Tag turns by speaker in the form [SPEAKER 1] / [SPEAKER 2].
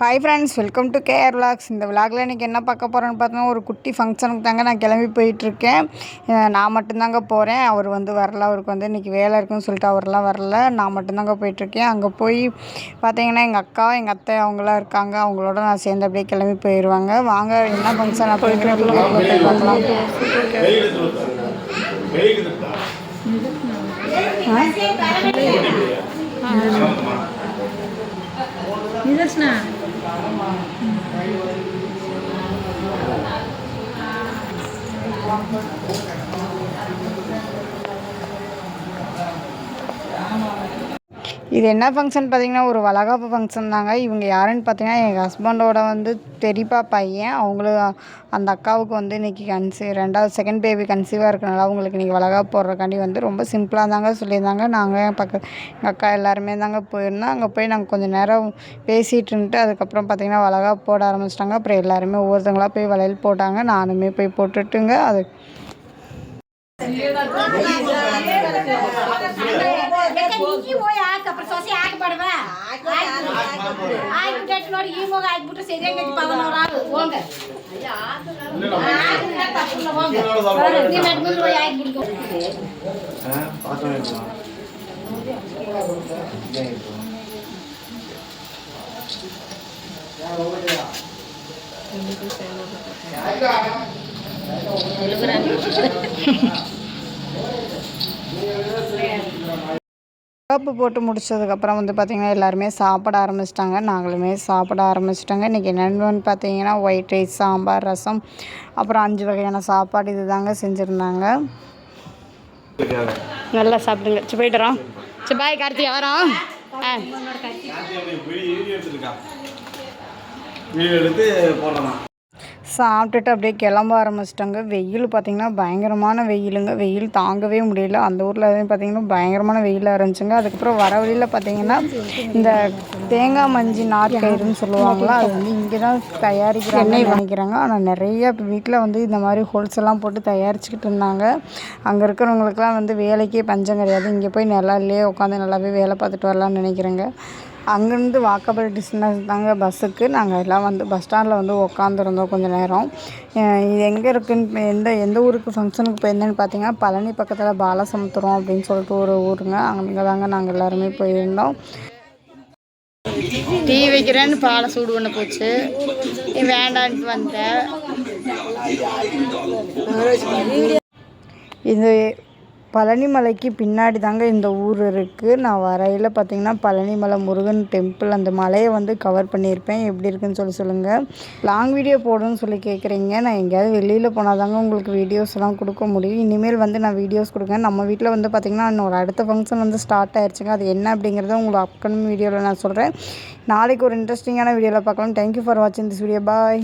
[SPEAKER 1] Hi friends welcome to KR vlogs இந்த விலாகில் இன்றைக்கி என்ன பார்க்க போகிறோன்னு பார்த்தோன்னா ஒரு குட்டி ஃபங்க்ஷனுக்கு தாங்க நான் கிளம்பி போயிட்டுருக்கேன். நான் மட்டும்தாங்க போகிறேன் அவர் வந்து வரல அவருக்கு வந்து இன்றைக்கி வேலை இருக்குன்னு சொல்லிட்டு அவரெல்லாம் வரல. நான் மட்டும்தாங்க போயிட்டுருக்கேன். அங்கே போய் பார்த்தீங்கன்னா எங்கள் அக்கா எங்கள் அத்தை அவங்களாம் இருக்காங்க. அவங்களோட நான் சேர்ந்து அப்படியே கிளம்பி போயிடுவாங்க வாங்க என்ன ஃபங்க்ஷன் அப்படிங்கிற பார்க்கலாம்.
[SPEAKER 2] நிதர்ஷனா Panama.
[SPEAKER 1] இது என்ன ஃபங்க்ஷன் பார்த்தீங்கன்னா ஒரு வளகாப்பு ஃபங்க்ஷன் தாங்க. இவங்க யாருன்னு பார்த்தீங்கன்னா எங்கள் ஹஸ்பண்டோட வந்து பெரியப்பா பையன். அவங்களும் அந்த அக்காவுக்கு வந்து இன்றைக்கி கன்சீவ் ரெண்டாவது செகண்ட் பேபி கன்சீவாக இருக்கனால அவங்களுக்கு இன்றைக்கி வளகாப்பு போடுறக்காண்டி வந்து ரொம்ப சிம்பிளாக தாங்க சொல்லியிருந்தாங்க. நாங்கள் பக்க எங்கள் அக்கா எல்லாருமே தாங்க போயிருந்தோம். அங்கே போய் நாங்கள் கொஞ்சம் நேரம் பேசிகிட்டு இருந்துட்டு அதுக்கப்புறம் பார்த்தீங்கன்னா வளகாப்பு போட ஆரம்பிச்சிட்டாங்க. அப்புறம் எல்லாருமே ஒவ்வொருத்தங்களா போய் வளையல் போட்டாங்க. நானுமே போய் போட்டுட்டுங்க. அது
[SPEAKER 3] ಈ ಹೋಯ್ ಹಾಕಪ್ಪ ಸೊಸೆ ಹಾಕಬೇಡವ ಹಾಕ್ಬಿಟ್ಟು ನೋಡಿ ಈ ಮಗ ಹಾಕ್ಬಿಟ್ಟು ಸರಿಯಾಗೈತಿ ಪವನ್ ಅವ್ರ ಹೋಗ ನೀವು ಎಡ್ಮುಂದು ಹೋಯ್ ಹಾಕ್ಬಿಟ್ಟು
[SPEAKER 1] காப்பு போட்டு முடிச்சதுக்கப்புறம் வந்து பார்த்திங்கன்னா எல்லாருமே சாப்பிட ஆரம்பிச்சிட்டாங்க. நாங்களுமே சாப்பிட ஆரம்பிச்சிட்டாங்க. இன்றைக்கி என்னென்னு பார்த்தீங்கன்னா ஒயிட் ரைஸ் சாம்பார் ரசம் அப்புறம் அஞ்சு வகையான சாப்பாடு இது தாங்க செஞ்சுருந்தாங்க.
[SPEAKER 2] நல்லா சாப்பிடுங்க. சரி போயிட்டு வரோம். சரி பாய் கார்த்திகா வரோம். ஆ.
[SPEAKER 4] வீடியோ எடுத்து போடலாம்
[SPEAKER 1] சாப்பிட்டுட்டு அப்படியே கிளம்ப ஆரம்பிச்சிட்டாங்க. வெயில் பார்த்திங்கன்னா பயங்கரமான வெயிலுங்க. வெயில் தாங்கவே முடியல. அந்த ஊரில் பார்த்திங்கன்னா பயங்கரமான வெயிலாக இருந்துச்சுங்க. அதுக்கப்புறம் வர வழியில் பார்த்திங்கன்னா இந்த தேங்காய் மஞ்சி நாற்கயிறுன்னு சொல்லுவாங்களா அது வந்து இங்கே தான் தயாரிக்கிறாங்க நினைக்கிறாங்க. ஆனால் நிறைய வீட்டில் வந்து இந்த மாதிரி ஹோல்ஸ் எல்லாம் போட்டு தயாரிச்சுக்கிட்டு இருந்தாங்க. அங்கே இருக்கிறவங்களுக்குலாம் வந்து வேலைக்கே பஞ்சம் கிடையாது. இங்கே போய் நிழல்லே உட்காந்து நல்லாவே வேலை பார்த்துட்டு வரலாம்னு நினைக்கிறேங்க. அங்கேருந்து வாக்கபிள் டிஸ்டன்ஸ் தாங்க பஸ்ஸுக்கு நாங்கள் எல்லாம் வந்து பஸ் ஸ்டாண்டில் வந்து உக்காந்துருந்தோம் கொஞ்சம் நேரம். இது எங்கே இருக்குன்னு எந்த எந்த ஊருக்கு ஃபங்க்ஷனுக்கு போயிருந்தேன்னு பார்த்தீங்கன்னா பழனி பக்கத்தில் பாலசமுத்திரம் அப்படின்னு சொல்லிட்டு ஒரு ஊருங்க. அங்கே தாங்க நாங்கள் எல்லாருமே போயிருந்தோம்.
[SPEAKER 2] டீ வைக்கிறேன்னு பாலை சூடு பண்ண போச்சு. வேண்டான்ட்டு வந்தேன்.
[SPEAKER 1] இது பழனிமலைக்கு பின்னாடி தாங்க இந்த ஊர் இருக்குது நான் வரையில் பார்த்தீங்கன்னா பழனிமலை முருகன் டெம்பிள் அந்த மலையை வந்து கவர் பண்ணியிருப்பேன். எப்படி இருக்குன்னு சொல்லி சொல்லுங்கள் லாங் வீடியோ போடணும்னு சொல்லி கேட்குறீங்க நான் எங்கேயாவது வெளியில் போனால் தாங்க உங்களுக்கு வீடியோஸ் எல்லாம் கொடுக்க முடியும். இனிமேல் வந்து நான் வீடியோஸ் கொடுங்க. நம்ம வீட்டில் வந்து பார்த்திங்கன்னா இன்னொரு அடுத்த ஃபங்க்ஷன் வந்து ஸ்டார்ட் ஆயிடுச்சுங்க அது என்ன அப்படிங்கிறத உங்களுக்கு அப்கமிங் வீடியோவில் நான் சொல்கிறேன் நாளைக்கு ஒரு இன்ட்ரெஸ்டிங்கான வீடியோவில் பார்க்கலாம். தேங்க்யூ ஃபார் வாட்சிங் திஸ் வீடியோ பாய்